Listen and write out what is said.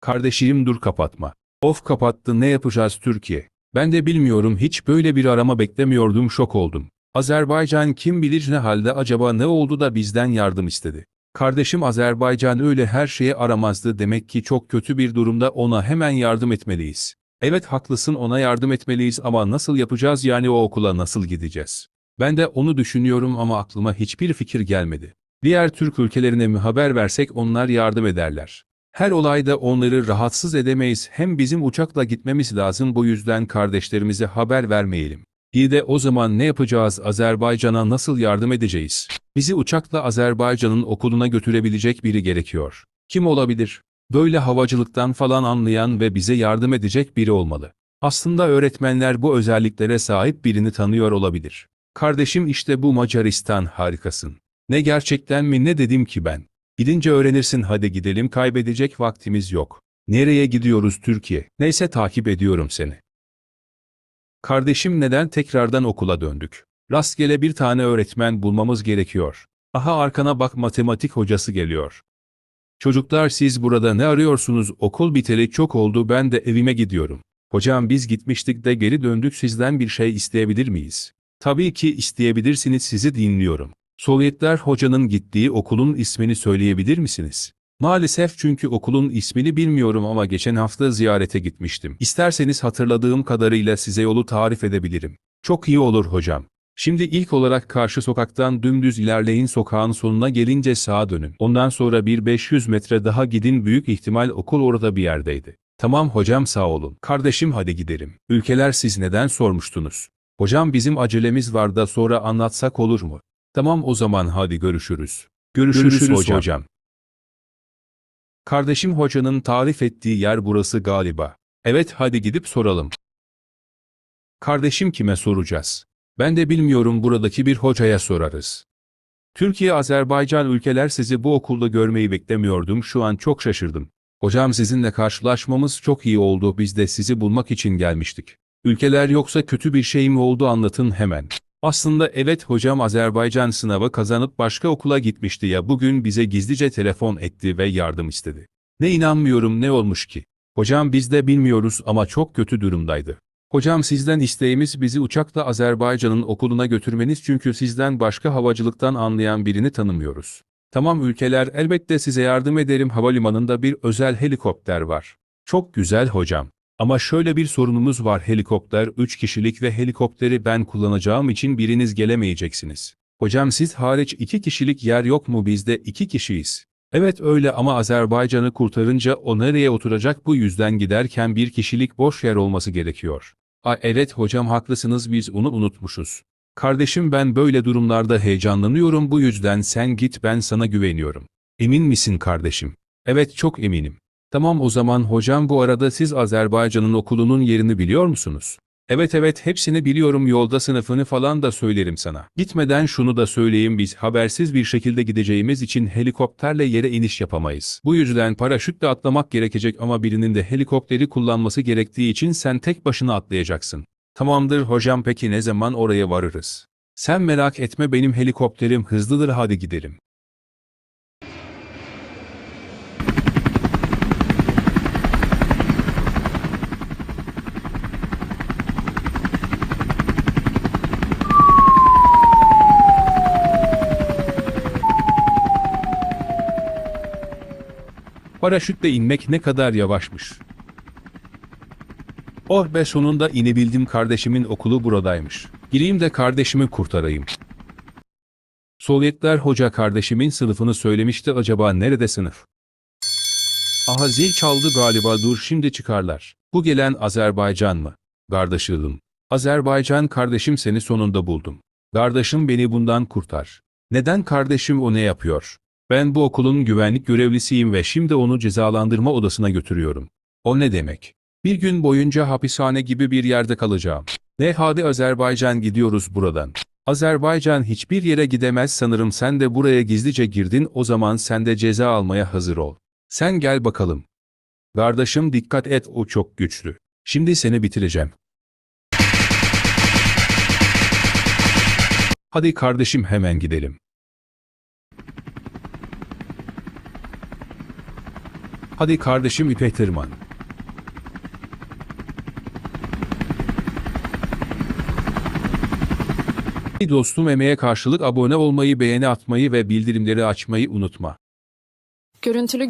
Kardeşim dur kapatma. Of kapattı ne yapacağız Türkiye? Ben de bilmiyorum hiç böyle bir arama beklemiyordum şok oldum. Azerbaycan kim bilir ne halde acaba ne oldu da bizden yardım istedi. Kardeşim Azerbaycan öyle her şeye aramazdı demek ki çok kötü bir durumda ona hemen yardım etmeliyiz. Evet haklısın ona yardım etmeliyiz ama nasıl yapacağız yani o okula nasıl gideceğiz? Ben de onu düşünüyorum ama aklıma hiçbir fikir gelmedi. Diğer Türk ülkelerine mi haber versek onlar yardım ederler. Her olayda onları rahatsız edemeyiz hem bizim uçakla gitmemiz lazım bu yüzden kardeşlerimize haber vermeyelim. İyi de o zaman ne yapacağız Azerbaycan'a nasıl yardım edeceğiz? Bizi uçakla Azerbaycan'ın okuluna götürebilecek biri gerekiyor. Kim olabilir? Böyle havacılıktan falan anlayan ve bize yardım edecek biri olmalı. Aslında öğretmenler bu özelliklere sahip birini tanıyor olabilir. Kardeşim işte bu Macaristan harikasın. Ne gerçekten mi ne dedim ki ben? Gidince öğrenirsin hadi gidelim kaybedecek vaktimiz yok. Nereye gidiyoruz Türkiye? Neyse takip ediyorum seni. Kardeşim neden tekrardan okula döndük? Rastgele bir tane öğretmen bulmamız gerekiyor. Aha arkana bak matematik hocası geliyor. Çocuklar siz burada ne arıyorsunuz? Okul biteli çok oldu ben de evime gidiyorum. Hocam biz gitmiştik de geri döndük sizden bir şey isteyebilir miyiz? Tabii ki isteyebilirsiniz sizi dinliyorum. Sovyetler hocanın gittiği okulun ismini söyleyebilir misiniz? Maalesef çünkü okulun ismini bilmiyorum ama geçen hafta ziyarete gitmiştim. İsterseniz hatırladığım kadarıyla size yolu tarif edebilirim. Çok iyi olur hocam. Şimdi ilk olarak karşı sokaktan dümdüz ilerleyin sokağın sonuna gelince sağa dönün. Ondan sonra bir 500 metre daha gidin büyük ihtimal okul orada bir yerdeydi. Tamam hocam sağ olun. Kardeşim hadi gidelim. Ülkeler siz neden sormuştunuz? Hocam bizim acelemiz var da sonra anlatsak olur mu? Tamam o zaman hadi görüşürüz. Görüşürüz, hocam. Kardeşim hocanın tarif ettiği yer burası galiba. Evet hadi gidip soralım. Kardeşim kime soracağız? Ben de bilmiyorum buradaki bir hocaya sorarız. Türkiye, Azerbaycan ülkeler sizi bu okulda görmeyi beklemiyordum şu an çok şaşırdım. Hocam sizinle karşılaşmamız çok iyi oldu biz de sizi bulmak için gelmiştik. Ülkeler yoksa kötü bir şey mi oldu anlatın hemen. Aslında evet hocam Azerbaycan sınavı kazanıp başka okula gitmişti ya bugün bize gizlice telefon etti ve yardım istedi. Ne inanmıyorum ne olmuş ki? Hocam biz de bilmiyoruz ama çok kötü durumdaydı. Hocam sizden isteğimiz bizi uçakla Azerbaycan'ın okuluna götürmeniz çünkü sizden başka havacılıktan anlayan birini tanımıyoruz. Tamam ülkeler elbette size yardım ederim havalimanında bir özel helikopter var. Çok güzel hocam. Ama şöyle bir sorunumuz var helikopter 3 kişilik ve helikopteri ben kullanacağım için biriniz gelemeyeceksiniz. Hocam siz hariç 2 kişilik yer yok mu bizde 2 kişiyiz. Evet öyle ama Azerbaycan'ı kurtarınca o nereye oturacak bu yüzden giderken bir kişilik boş yer olması gerekiyor. Aa, evet hocam haklısınız biz onu unutmuşuz. Kardeşim ben böyle durumlarda heyecanlanıyorum bu yüzden sen git ben sana güveniyorum. Emin misin kardeşim? Evet çok eminim. Tamam o zaman hocam bu arada siz Azerbaycan'ın okulunun yerini biliyor musunuz? Evet evet hepsini biliyorum yolda sınıfını falan da söylerim sana. Gitmeden şunu da söyleyeyim biz habersiz bir şekilde gideceğimiz için helikopterle yere iniş yapamayız. Bu yüzden paraşütle atlamak gerekecek ama birinin de helikopteri kullanması gerektiği için sen tek başına atlayacaksın. Tamamdır hocam peki ne zaman oraya varırız? Sen merak etme benim helikopterim hızlıdır hadi gidelim. Paraşütle inmek ne kadar yavaşmış. Oh be sonunda inebildim kardeşimin okulu buradaymış. Gireyim de kardeşimi kurtarayım. Sovyetler hoca kardeşimin sınıfını söylemişti acaba nerede sınıf? Aha zil çaldı galiba dur şimdi çıkarlar. Bu gelen Azerbaycan mı? Kardeşim. Azerbaycan kardeşim seni sonunda buldum. Kardeşim beni bundan kurtar. Neden kardeşim o ne yapıyor? Ben bu okulun güvenlik görevlisiyim ve şimdi onu cezalandırma odasına götürüyorum. O ne demek? Bir gün boyunca hapishane gibi bir yerde kalacağım. Ne hadi Azerbaycan gidiyoruz buradan. Azerbaycan hiçbir yere gidemez sanırım sen de buraya gizlice girdin o zaman sen de ceza almaya hazır ol. Sen gel bakalım. Kardeşim dikkat et o çok güçlü. Şimdi seni bitireceğim. Hadi kardeşim hemen gidelim. Hadi kardeşim ipe tırman. Dostum emeğe karşılık abone olmayı, beğeni atmayı ve bildirimleri açmayı unutma. Görüntülü